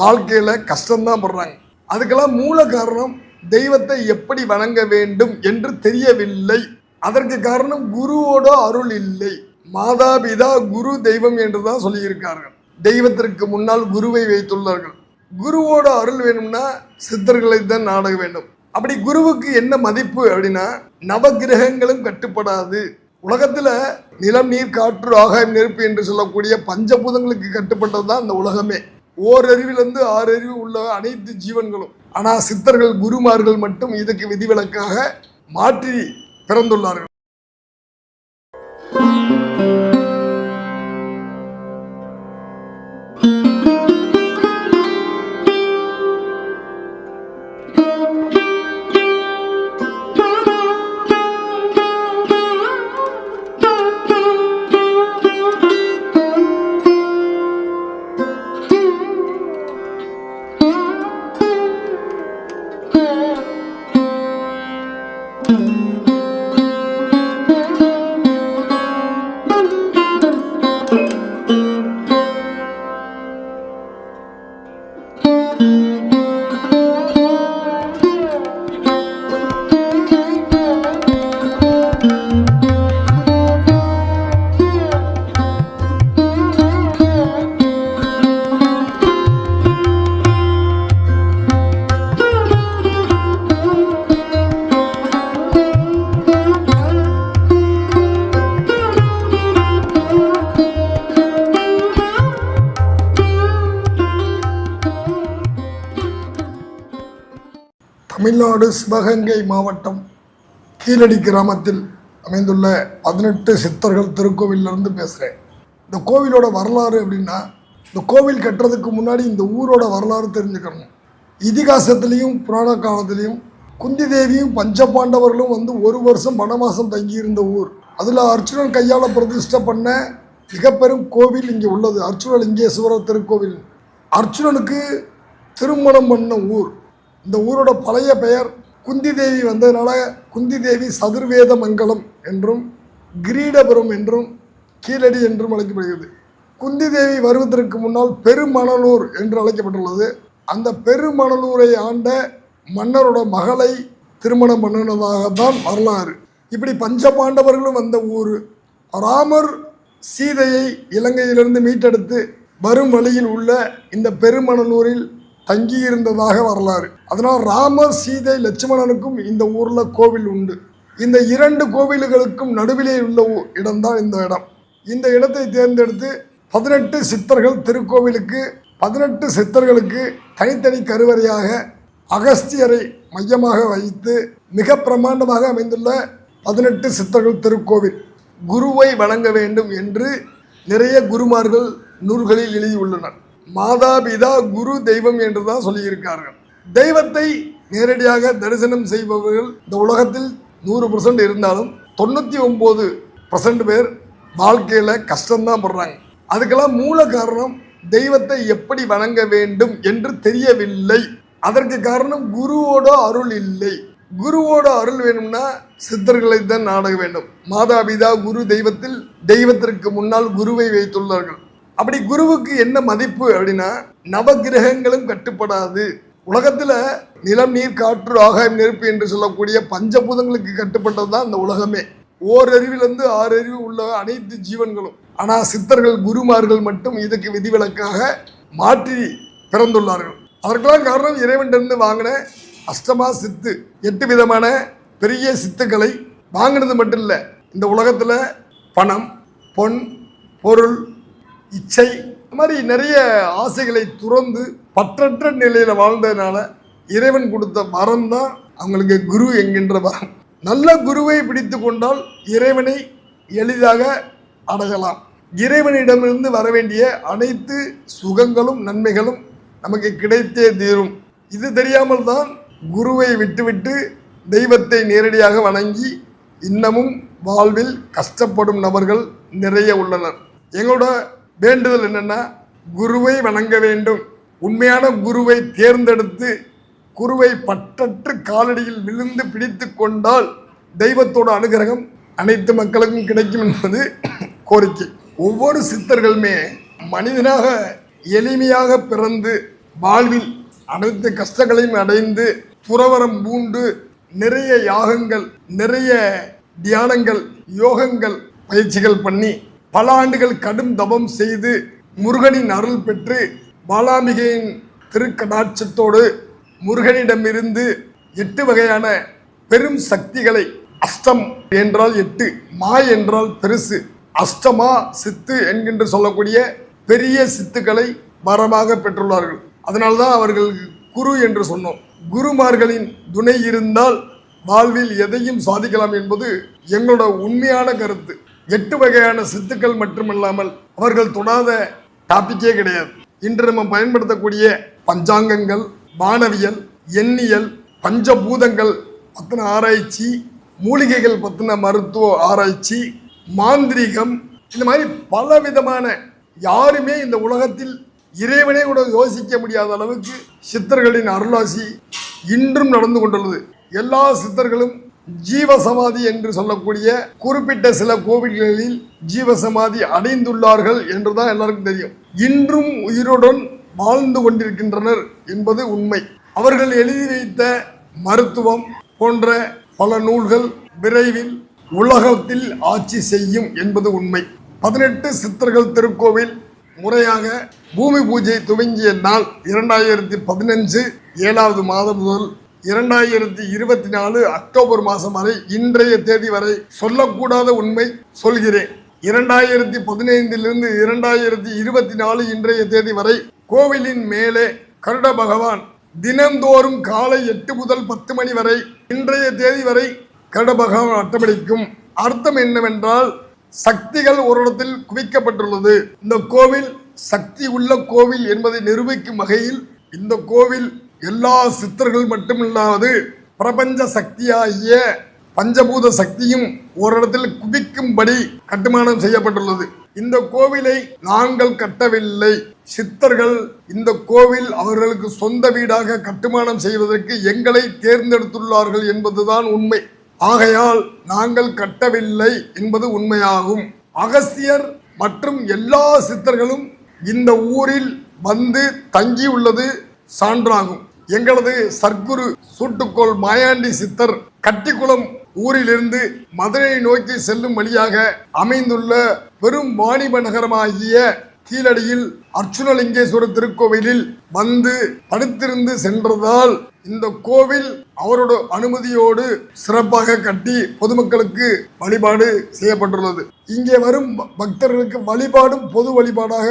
வாழ்க்கையில் கஷ்டம்தான் படுறாங்க. அதுக்கெல்லாம் மூல காரணம் தெய்வத்தை எப்படி வணங்க வேண்டும் என்று தெரியவில்லை. அதற்கு காரணம் குருவோட அருள் இல்லை. மாதாபிதா குரு தெய்வம் என்று தான் சொல்லியிருக்கார்கள். தெய்வத்திற்கு முன்னால் குருவை வைத்துள்ளார்கள். குருவோட அருள் வேணும்னா சித்தர்களை தான் நாட வேண்டும். அப்படி குருவுக்கு என்ன மதிப்பு அப்படின்னா நவகிரகங்களும் கட்டுப்படாது. உலகத்துல நிலம் நீர் காற்று ஆகாயம் நெருப்பு என்று சொல்லக்கூடிய பஞ்சபூதங்களுக்கு கட்டுப்பட்டது தான் இந்த உலகமே. ஓரறிவிலிருந்து ஆறு அறிவு உள்ள அனைத்து ஜீவன்களும் ஆனால் சித்தர்கள் குருமார்கள் மட்டும் இதுக்கு விதிவிலக்காக மாற்றி பிறந்துள்ளார்கள். தமிழ்நாடு சிவகங்கை மாவட்டம் கீழடி கிராமத்தில் அமைந்துள்ள பதினெட்டு சித்தர்கள் திருக்கோவிலிருந்து பேசுகிறேன் இந்த கோவிலோட வரலாறு அப்படின்னா இந்த கோவில் கட்டுறதுக்கு முன்னாடி இந்த ஊரோட வரலாறு தெரிஞ்சுக்கணும். இதிகாசத்துலேயும் புராண காலத்துலேயும் குந்தி தேவியும் பஞ்சபாண்டவர்களும் வந்து ஒரு வருஷம் வனவாசம் தங்கியிருந்த ஊர். அதில் அர்ச்சுனன் கையால் பிரதிஷ்டை பண்ண மிகப்பெரும் கோவில் இங்கே உள்ளது. அர்ச்சுனலிங்கேஸ்வரர் திருக்கோவில். அர்ச்சுனனுக்கு திருமணம் பண்ண ஊர். இந்த ஊரோட பழைய பெயர் குந்தி தேவி வந்ததுனால குந்தி தேவி சதுர்வேத மங்கலம் என்றும் கிரீடபுரம் என்றும் கீழடி என்றும் அழைக்கப்படுகிறது. குந்தி தேவி வருவதற்கு முன்னால் பெருமணலூர் என்று அழைக்கப்பட்டுள்ளது. அந்த பெருமணலூரை ஆண்ட மன்னரோட மகளை திருமணம் பண்ணினதாகத்தான் வரலாறு. இப்படி பஞ்சபாண்டவர்களும் வந்த ஊர். ராமர் சீதையை இலங்கையிலிருந்து மீட்டெடுத்து வரும் வழியில் உள்ள இந்த பெருமணலூரில் தங்கியிருந்ததாக வரலாறு. அதனால் ராமர் சீதை லட்சுமணனுக்கும் இந்த ஊரில் கோவில் உண்டு. இந்த இரண்டு கோவில்களுக்கும் நடுவிலே உள்ள இடம்தான் இந்த இடம். இந்த இடத்தை தேர்ந்தெடுத்து பதினெட்டு சித்தர்கள் திருக்கோவிலுக்கு பதினெட்டு சித்தர்களுக்கு தனித்தனி கருவறையாக அகஸ்தியரை மையமாக வைத்து மிக பிரமாண்டமாக அமைந்துள்ள பதினெட்டு சித்தர்கள் திருக்கோவில் குருவை வணங்க வேண்டும் என்று நிறைய குருமார்கள் நூல்களில் எழுதியுள்ளனர். மாதாபிதா குரு தெய்வம் என்று தான் சொல்லியிருக்கார்கள் தெய்வத்தை நேரடியாக தரிசனம் செய்பவர்கள் இந்த உலகத்தில் நூறு பர்சன்ட் இருந்தாலும் தொண்ணூற்றி ஒம்பது பர்சன்ட் பேர் வாழ்க்கையில் கஷ்டம்தான் படுறாங்க. அதுக்கெல்லாம் மூல காரணம் தெய்வத்தை எப்படி வணங்க வேண்டும் என்று தெரியவில்லை. அதற்கு காரணம் குருவோட அருள் இல்லை. குருவோட அருள் வேணும்னா சித்தர்களை தான் நாட வேண்டும். மாதாபிதா குரு தெய்வத்தில் தெய்வத்திற்கு முன்னால் குருவை வைத்துள்ளார்கள். அப்படி குருவுக்கு என்ன மதிப்பு அப்படின்னா நவகிரகங்களும் கட்டுப்படாது. உலகத்துல நிலம் நீர் காற்று ஆகாயம் நெருப்பு என்று சொல்லக்கூடிய பஞ்சபூதங்களுக்கு கட்டுப்பட்டது தான் இந்த உலகமே. ஓரறிவிலிருந்து ஆறு அறிவு உள்ள அனைத்து ஜீவன்களும். ஆனா சித்தர்கள் குருமார்கள் மட்டும் இதுக்கு விதிவிலக்காக மாற்றி பிறந்துள்ளார்கள். அதற்கெல்லாம் காரணம் இறைவன்டிருந்து வாங்கின அஷ்டமா சித்து. எட்டு விதமான பெரிய சித்துக்களை வாங்கினது மட்டும் இல்லை இந்த உலகத்தில் பணம் பொன் பொருள் இச்சை இந்த மாதிரி நிறைய ஆசைகளை துறந்து பற்றற்ற நிலையில் வாழ்ந்ததுனால இறைவன் கொடுத்த வரம் தான் அவங்களுக்கு குரு என்கின்ற வரம். நல்ல குருவை பிடித்து கொண்டால் இறைவனை எளிதாக அடையலாம் இறைவனிடமிருந்து வர வேண்டிய அனைத்து சுகங்களும் நன்மைகளும் நமக்கு கிடைத்தே தீரும். இது தெரியாமல் தான் குருவை விட்டுவிட்டு தெய்வத்தை நேரடியாக வணங்கி இன்னமும் வாழ்வில் கஷ்டப்படும் நபர்கள் நிறைய உள்ளனர். எங்களோட வேண்டுதல் என்னென்னா குருவை வணங்க வேண்டும். உண்மையான குருவை தேர்ந்தெடுத்து குருவை பற்றற்று காலடியில் விழுந்து பிடித்து கொண்டால் தெய்வத்தோட அனுகிரகம் அனைத்து மக்களுக்கும் கிடைக்கும் என்பது கோரிக்கை. ஒவ்வொரு சித்தர்களுமே மனிதனாக எளிமையாக பிறந்து வாழ்வில் அனைத்து கஷ்டங்களையும் அடைந்து துறவரம் பூண்டு நிறைய யாகங்கள் நிறைய தியானங்கள் யோகங்கள் பயிற்சிகள் பண்ணி பல ஆண்டுகள் கடும் தபம் செய்து முருகனின் அருள் பெற்று பாலாம்பிகையின் திருக்கடாட்சத்தோடு முருகனிடமிருந்து எட்டு வகையான பெரும் சக்திகளை அஷ்டம் என்றால் எட்டு மா என்றால் பெருசு. அஷ்டமா சித்து என்கின்ற சொல்லக்கூடிய பெரிய சித்துக்களை வரமாக பெற்றுள்ளார்கள். அதனால்தான் அவர்கள் குரு என்று சொன்னோம். குருமார்களின் துணை இருந்தால் வாழ்வில் எதையும் சாதிக்கலாம் என்பது எங்களோட உண்மையான கருத்து. எட்டு வகையான சித்துக்கள் மட்டுமல்லாமல் அவர்கள் தொடாத டாபிக்கே கிடையாது. இன்று நம்ம பயன்படுத்தக்கூடிய பஞ்சாங்கங்கள் வானவியல் எண்ணியல் பஞ்சபூதங்கள் பத்தின ஆராய்ச்சி மூலிகைகள் பத்தின மருத்துவ ஆராய்ச்சி மாந்திரீகம் இந்த மாதிரி பல விதமான யாருமே இந்த உலகத்தில் இறைவனே கூட யோசிக்க முடியாத அளவுக்கு சித்தர்களின் அருளாசி இன்றும் நடந்து கொண்டுள்ளது. எல்லா சித்தர்களும் ஜீவசமாதி என்று சொல்லக்கூடிய குறிப்பிட்ட சில கோவில்களில் ஜீவசமாதி அடைந்துள்ளார்கள் என்றுதான் எல்லாருக்கும் தெரியும். இன்றும் உயிருடன் வாழ்ந்து கொண்டிருக்கின்றனர் என்பது உண்மை. அவர்கள் எழுதி வைத்த மருத்துவம் போன்ற பல நூல்கள் விரைவில் உலகத்தில் ஆட்சி செய்யும் என்பது உண்மை. பதினெட்டு சித்தர்கள் திருக்கோவில் முறையாக பூமி பூஜை துவங்கிய நாள் இரண்டாயிரத்தி பதினஞ்சு ஏழாவது மாதம் முதல் இரண்டாயிரத்தி இருபத்தி நாலு அக்டோபர் மாதம் வரை இன்றைய தேதி வரை சொல்லக்கூடாத உண்மை சொல்கிறேன். இரண்டாயிரத்தி பதினைந்திலிருந்து இரண்டாயிரத்தி இருபத்தி நாலு இன்றைய தேதி வரை கோவிலின் மேலே கருட பகவான் தினந்தோறும் காலை எட்டு முதல் பத்து மணி வரை இன்றைய தேதி வரை கருட பகவான் அட்டமளிக்கும் அர்த்தம் என்னவென்றால் சக்திகள் ஒரு இடத்தில் குவிக்கப்பட்டுள்ளது. இந்த கோவில் சக்தி உள்ள கோவில் என்பதை நிரூபிக்கும் வகையில் இந்த கோவில் எல்லா சித்தர்கள் மட்டுமில்லாது பிரபஞ்ச சக்தியாகிய பஞ்சபூத சக்தியும் ஒரு இடத்தில் குவிக்கும்படி கட்டுமானம் செய்யப்பட்டுள்ளது. இந்த கோவிலை நாங்கள் கட்டவில்லை. சித்தர்கள் இந்த கோவில் அவர்களுக்கு சொந்த வீடாக கட்டுமானம் செய்வதற்கு எங்களை தேர்ந்தெடுத்துள்ளார்கள் என்பதுதான் உண்மை. ஆகையால் நாங்கள் கட்டவில்லை என்பது உண்மையாகும். அகஸ்தியர் மற்றும் எல்லா சித்தர்களும் இந்த ஊரில் வந்து தங்கியுள்ளது. சான்றாகும். எங்களது சர்க்குரு சூட்டுக்கோள் மாயாண்டி சித்தர் கட்டிக்குளம் ஊரிலிருந்து மதுரையை நோக்கி செல்லும் வழியாக அமைந்துள்ள பெரும் வாணிப நகரமாகிய கீழடியில் அர்ச்சுனலிங்கேஸ்வரர் திருக்கோவிலில் வந்து படுத்திருந்து சென்றதால் இந்த கோவில் அவரோட அனுமதியோடு சிறப்பாக கட்டி பொதுமக்களுக்கு வழிபாடு செய்யப்பட்டுள்ளது. இங்கே வரும் பக்தர்களுக்கு வழிபாடும் பொது வழிபாடாக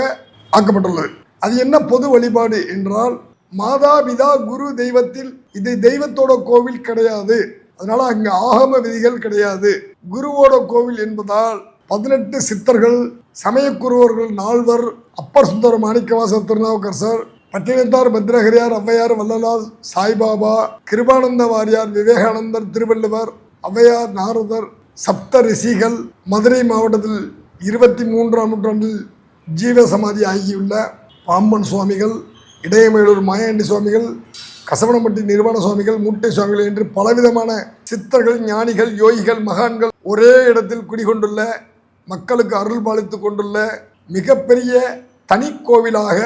ஆக்கப்பட்டுள்ளது. அது என்ன பொது வழிபாடு என்றால் மாதா பிதா குரு தெய்வத்தில் இது தெய்வத்தோட கோவில் கிடையாது. அதனால அங்க ஆகம விதிகள் கிடையாது. குருவோட கோவில் என்பதால் பதினெட்டு சித்தர்கள் சமயக்குருவர்கள் நால்வர் அப்பர் சுந்தர மாணிக்கவாசர் திருநாவுக்கரசர் பட்டினத்தார் பத்ரஹரியார் ஔவையார் வல்லலால் சாய்பாபா கிருபானந்த வாரியார் விவேகானந்தர் திருவள்ளுவர் ஔவையார் நாரதர் சப்த ரிஷிகள் மதுரை மாவட்டத்தில் இருபத்தி மூன்றாம் நூற்றாண்டில் ஜீவசமாதி ஆகியுள்ள பாம்பன் சுவாமிகள் இடையமேலூர் மாயாண்டி சுவாமிகள் கசவனம்பட்டி நிர்வாண சுவாமிகள் மூட்டை சுவாமிகள் என்று பலவிதமான சித்தர்கள் ஞானிகள் யோகிகள் மகான்கள் ஒரே இடத்தில் குடிகொண்டுள்ள மக்களுக்கு அருள் பாலித்து கொண்டுள்ள மிகப்பெரிய தனி கோவிலாக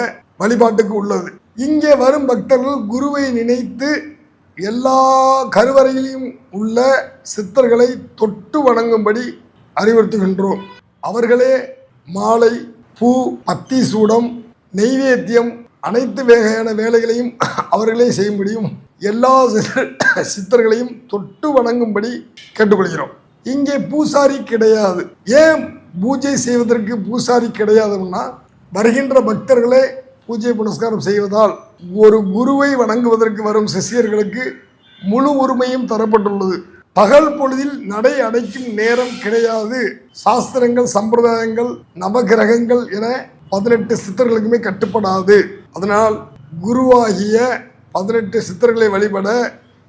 வழிபாட்டுக்கு உள்ளது. இங்கே வரும் பக்தர்கள் குருவை நினைத்து எல்லா கருவறையிலும் உள்ள சித்தர்களை தொட்டு வணங்கும்படி அறிவுறுத்துகின்றோம். அவர்களே மாலை பூ பத்தி சூடம் நெய்வேத்தியம் அனைத்து வகையான வேலைகளையும் அவர்களே செய்ய முடியும். எல்லா சித்தர்களையும் தொட்டு வணங்கும்படி கேட்டுக்கொள்கிறோம். இங்கே பூசாரி கிடையாது. ஏன் பூஜை செய்வதற்கு பூசாரி கிடையாதுன்னா வருகின்ற பக்தர்களே பூஜை புனஸ்காரம் செய்வதால் ஒரு குருவை வணங்குவதற்கு வரும் சிஷியர்களுக்கு முழு உரிமையும் தரப்பட்டுள்ளது. பகல் பொழுதில் நடை அடைக்கும் நேரம் கிடையாது. சாஸ்திரங்கள் சம்பிரதாயங்கள் நவகிரகங்கள் என பதினெட்டு சித்தர்களுக்குமே கட்டுப்படாது. அதனால் குருவாகிய பதினெட்டு சித்தர்களை வழிபட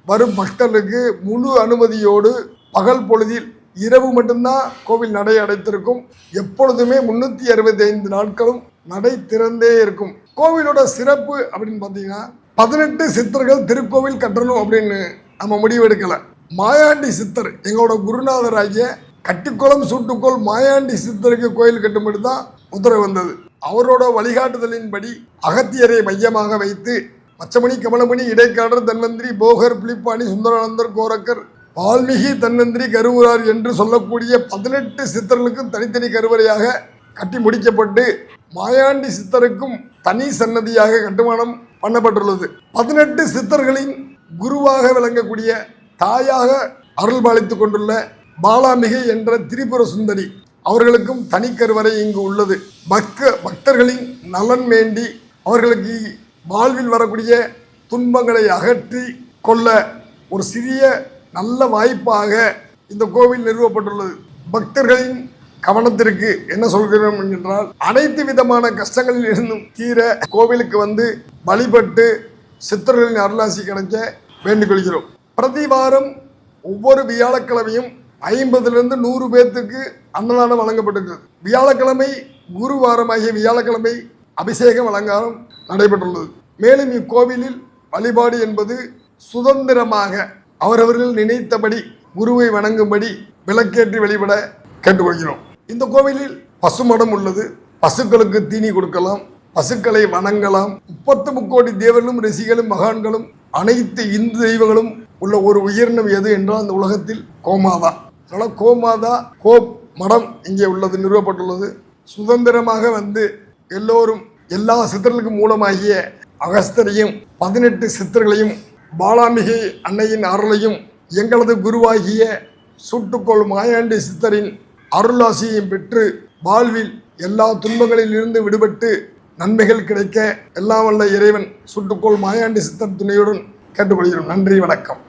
வரும் பக்தர்களுக்கு முழு அனுமதியோடு பகல் பொழுதில் இரவு மட்டும்தான் கோவில் நடை அடைத்திருக்கும். எப்பொழுதுமே முன்னூற்றி அறுபத்தி ஐந்து நாட்களும் நடை திறந்தே இருக்கும். கோவிலோட சிறப்பு அப்படின்னு பார்த்தீங்கன்னா பதினெட்டு சித்தர்கள் திருக்கோவில் கட்டணும் அப்படின்னு நம்ம முடிவெடுக்கலை மாயாண்டி சித்தர் எங்களோட குருநாதராகிய கட்டிக்குளம் சூட்டுக்கோள் மாயாண்டி சித்தருக்கு கோயில் கட்டும்படி தான் உத்தரவு வந்தது. அவரோட வழிகாட்டுதலின்படி அகத்தியரை மையமாக வைத்து மச்சமணி கமலமணி இடைக்காடர் தன்வந்திரி போகர் புலிப்பாணி சுந்தரானந்தர் கோரக்கர் வால்மீகி தன்னந்திரி கருவுரார் என்று சொல்லக்கூடிய பதினெட்டு சித்தர்களுக்கும் தனித்தனி கருவறையாக கட்டி முடிக்கப்பட்டு மாயாண்டி சித்தருக்கும் தனி சன்னதியாக கட்டுமானம் பண்ணப்பட்டுள்ளது. பதினெட்டு சித்தர்களின் குருவாக விளங்கக்கூடிய தாயாக அருள் பாலித்துக் கொண்டுள்ள பாலாமிகை என்ற திரிபுர சுந்தரி அவர்களுக்கும் தனிக்கருவறை இங்கு உள்ளது. பக்த பக்தர்களின் நலன் வேண்டி அவர்களுக்கு வாழ்வில் வரக்கூடிய துன்பங்களை அகற்றி கொள்ள ஒரு சிறிய நல்ல வாய்ப்பாக இந்த கோவில் நிறுவப்பட்டுள்ளது. பக்தர்களின் கவனத்திற்கு என்ன சொல்கிறோம் என்றால் அனைத்து விதமான கஷ்டங்களில் இருந்தும் தீர கோவிலுக்கு வந்து வழிபட்டு சித்தர்களின் அருளாசி கிடைக்க வேண்டிக் கொள்கிறோம். பிரதி வாரம் ஒவ்வொரு வியாழக்கிழமையும் ஐம்பதுலேருந்து நூறு பேர்த்துக்கு அன்னதானம் வழங்கப்பட்டிருக்கிறது வியாழக்கிழமை குருவாரமாகிய வியாழக்கிழமை அபிஷேகம் அலங்காரம் நடைபெற்றுள்ளது. மேலும் இக்கோவிலில் வழிபாடு என்பது சுதந்திரமாக அவரவர்கள் நினைத்தபடி குருவை வணங்கும்படி விளக்கேற்றி வெளிப்பட கேட்டுக்கொள்கிறோம். இந்த கோவிலில் பசுமடம் உள்ளது. பசுக்களுக்கு தீனி கொடுக்கலாம் பசுக்களை வணங்கலாம். முப்பத்து முக்கோடி தேவர்களும் ரிஷிகளும் மகான்களும் அனைத்து இந்து தெய்வங்களும் உள்ள ஒரு உயிரினம் எது என்றால் அந்த உலகத்தில் கோமாதா. அதனால் கோமாதா கோப் மடம் இங்கே உள்ளது நிறுவப்பட்டுள்ளது. சுதந்திரமாக வந்து எல்லோரும் எல்லா சித்தர்களுக்கும் மூலமாகிய அகஸ்தரையும் பதினெட்டு சித்தர்களையும் பாலாமிகை அன்னையின் அருளையும் எங்களது குருவாகிய சுட்டுக்கோள் மாயாண்டி சித்தரின் அருளாசியையும் பெற்று வாழ்வில் எல்லா துன்பங்களில் இருந்து விடுபட்டு நன்மைகள் கிடைக்க எல்லாம் வல்ல இறைவன் சுட்டுக்கோள் மாயாண்டி சித்தர் துணையுடன் கேட்டுக்கொள்கிறோம். நன்றி வணக்கம்.